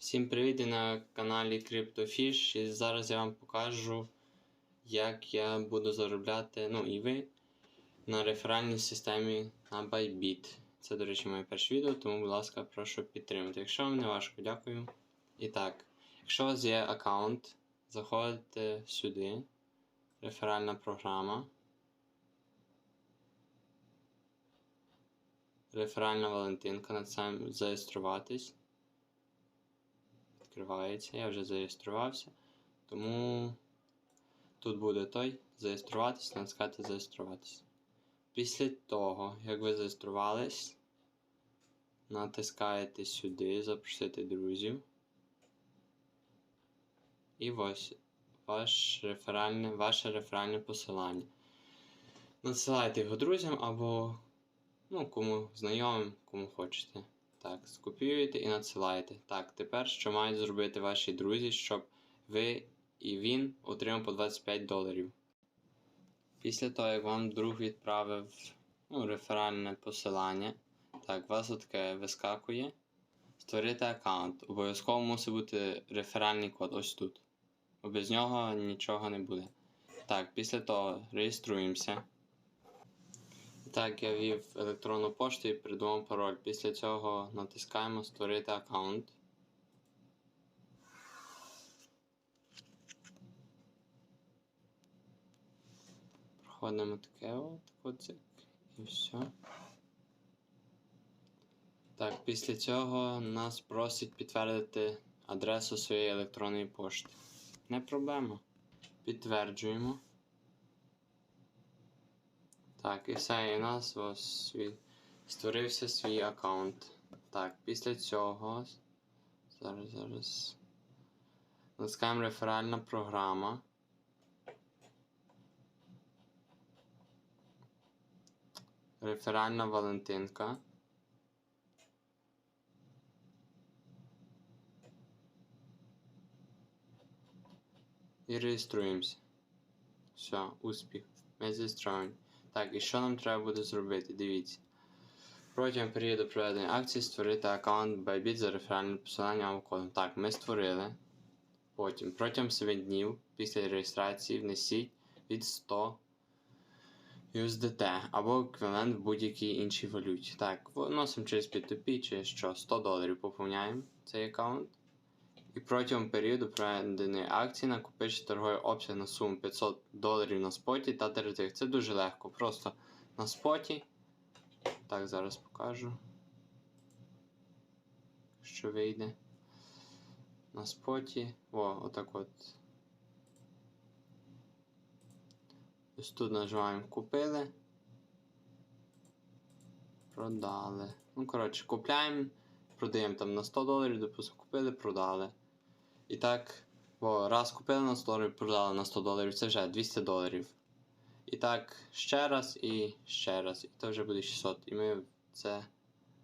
Всім привіт! На каналі CryptoFish і зараз я вам покажу, як я буду заробляти, ну і ви, на реферальній системі на Bybit. Це, до речі, моє перше відео, тому, будь ласка, прошу підтримати. Якщо вам не важко, дякую. І так, якщо у вас є аккаунт, заходите сюди, реферальна програма. Реферальна Валентинка, над цим зареєструватись відкривається. Я вже зареєструвався. Тому тут буде той зареєструватись, натискати зареєструватись. Після того, як ви зареєструвались, натискаєте сюди, запросити друзів. І ось ваш реферальне, ваше реферальне посилання. Надсилайте його друзям або ну, кому знайомим, кому хочете. Так, скопіюєте і надсилаєте. Так, тепер що мають зробити ваші друзі, щоб ви і він отримав по 25 доларів. Після того, як вам друг відправив ну, реферальне посилання, так, у вас таке вискакує. Створити аккаунт. Обов'язково мусить бути реферальний код ось тут. Без нього нічого не буде. Так, після того реєструємося. Так, я ввів електронну пошту і придумав пароль. Після цього натискаємо Створити аккаунт. Проходимо таке от, коцик, і все. Так, після цього нас просить підтвердити адресу своєї електронної пошти. Не проблема. Підтверджуємо. Так, і все, і у нас ось створився свій аккаунт. Так, після цього. Зараз, зараз. Натискаємо реферальна програма. Реферальна Валентинка. І реєструємося. Все, успіх. Ми зареєстровані. Так, і що нам треба буде зробити? Дивіться. Протягом періоду проведення акції створити аккаунт Bybit за реферальним посиланням кодом. Так, ми створили. Потім протягом 7 днів після реєстрації внесіть від 100 USDT або еквівалент в будь-якій іншій валюті. Так, вносимо через P2P чи що 100 доларів поповняємо цей аккаунт. І протягом періоду проведеної акції накопичити торговий обсяг на суму 500 доларів на споті та теретих. Це дуже легко. Просто на споті. Так, зараз покажу. Що вийде. На споті. О, отак от. Ось тут нажимаємо купили. Продали. Ну, коротше, купляємо, продаємо там на 100 доларів, допустимо, купили, продали. І так, бо раз купили на 100 доларів, продали на 100 доларів, це вже 200 доларів. І так, ще раз і ще раз. І це вже буде 600. І ми це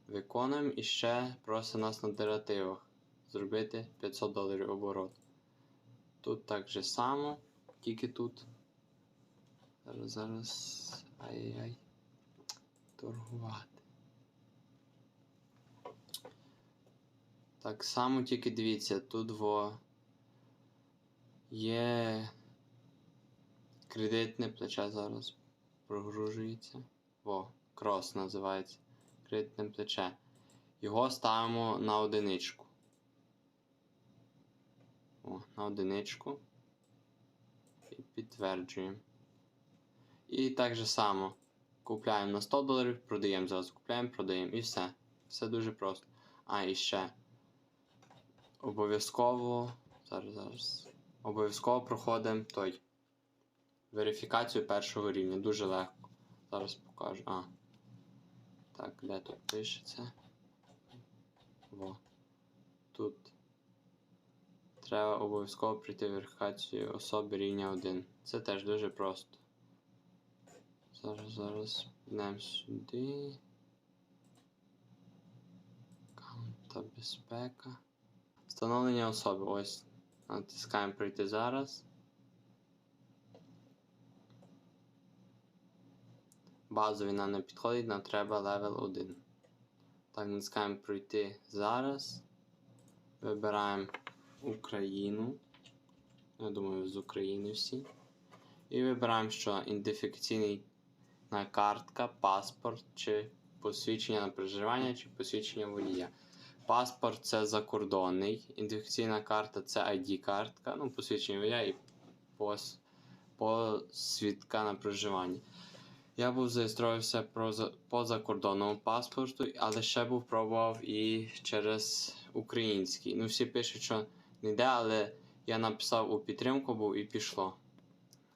виконуємо і ще просить нас на деративах зробити 500 доларів оборот. Тут так же само, тільки тут. Зараз, зараз. Ай-яй. Торгувати. Так само тільки дивіться, тут во є кредитне плече зараз прогружується. Во, крос називається. Кредитне плече. Його ставимо на одиничку. О, на одиничку. І підтверджуємо. І так же само. Купляємо на 100 доларів, продаємо зразу, купляємо, продаємо і все. Все дуже просто. А, і ще. Обов'язково. Зараз, зараз. Обов'язково проходимо той. Верифікацію першого рівня. Дуже легко. Зараз покажу. А. Так, де тут пишеться? Во. Тут. Треба обов'язково пройти верифікацію особи рівня 1. Це теж дуже просто. Зараз, зараз йдемо сюди. Аккаунт та безпека. Встановлення особи. Ось. Натискаємо пройти зараз. Базові нам не підходить, нам треба левел 1. Так, натискаємо пройти зараз. Вибираємо Україну. Я думаю, з України всі. І вибираємо, що ідентифікаційна картка, паспорт чи посвідчення на проживання чи посвідчення водія. Паспорт це закордонний, ідентифікаційна карта це ID-картка, ну, посвідчення водія і пос, посвідка на проживання. Я був зареєструвався по закордонному паспорту, але ще був пробував і через український. Ну, всі пишуть, що не йде, але я написав у підтримку був і пішло.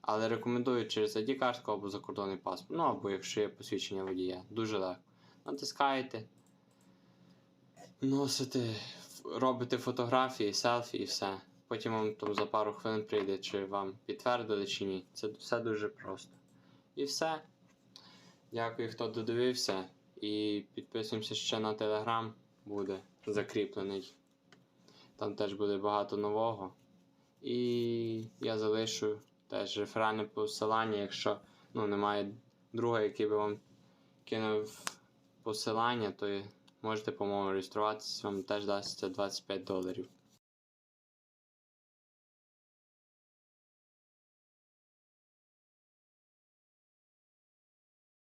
Але рекомендую через ID-картку або закордонний паспорт. Ну або якщо є посвідчення водія. Дуже легко. Натискаєте, носите, ф- робите фотографії, селфі і все. Потім вам там за пару хвилин прийде, чи вам підтвердили чи ні. Це все дуже просто. І все. Дякую, хто додивився. І підписуємося ще на телеграм, буде закріплений. Там теж буде багато нового. І я залишу теж реферальне посилання, якщо ну, немає друга, який би вам кинув посилання, то і можете, по-моєму, реєструватися, вам теж дасться 25 доларів.